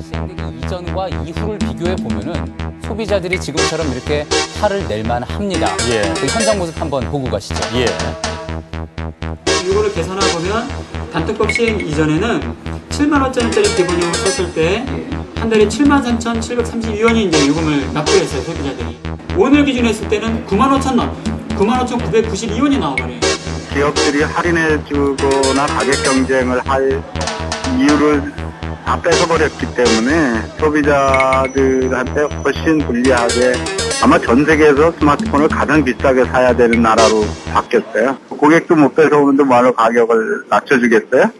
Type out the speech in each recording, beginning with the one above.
시행되기 이전과 이후를 비교해 보면은 소비자들이 지금처럼 이렇게 화를 낼만 합니다. 예. 그 현장 모습 한번 보고 가시죠. 예. 이거를 계산해 보면 단톡법 시행 이전에는 7만 5천원짜리 기본요금 썼을 때 한 달에 7만 3,732원이 이제 요금을 납부했어요 소비자들이. 오늘 기준 했을 때는 9만 5천 원, 9만 5,992원이 나와버려요. 기업들이 할인해 주거나 가격 경쟁을 할 이유를 다 뺏어버렸기 때문에 소비자들한테 훨씬 불리하게 아마 전 세계에서 스마트폰을 가장 비싸게 사야 되는 나라로 바뀌었어요. 고객도 못 뺏어오는데 뭐하러 가격을 낮춰주겠어요?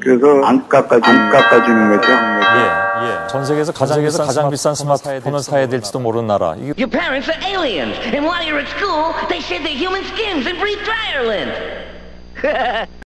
그래서 안 깎아주, 안 깎아주는 거죠. 예. 예. 전 세계에서 가장, 비싼, 가장 비싼 스마트폰을 사야 될지도 모르는 나라. Your parents are aliens, and while you're at school, they shed their human skins and breathe dryer lint.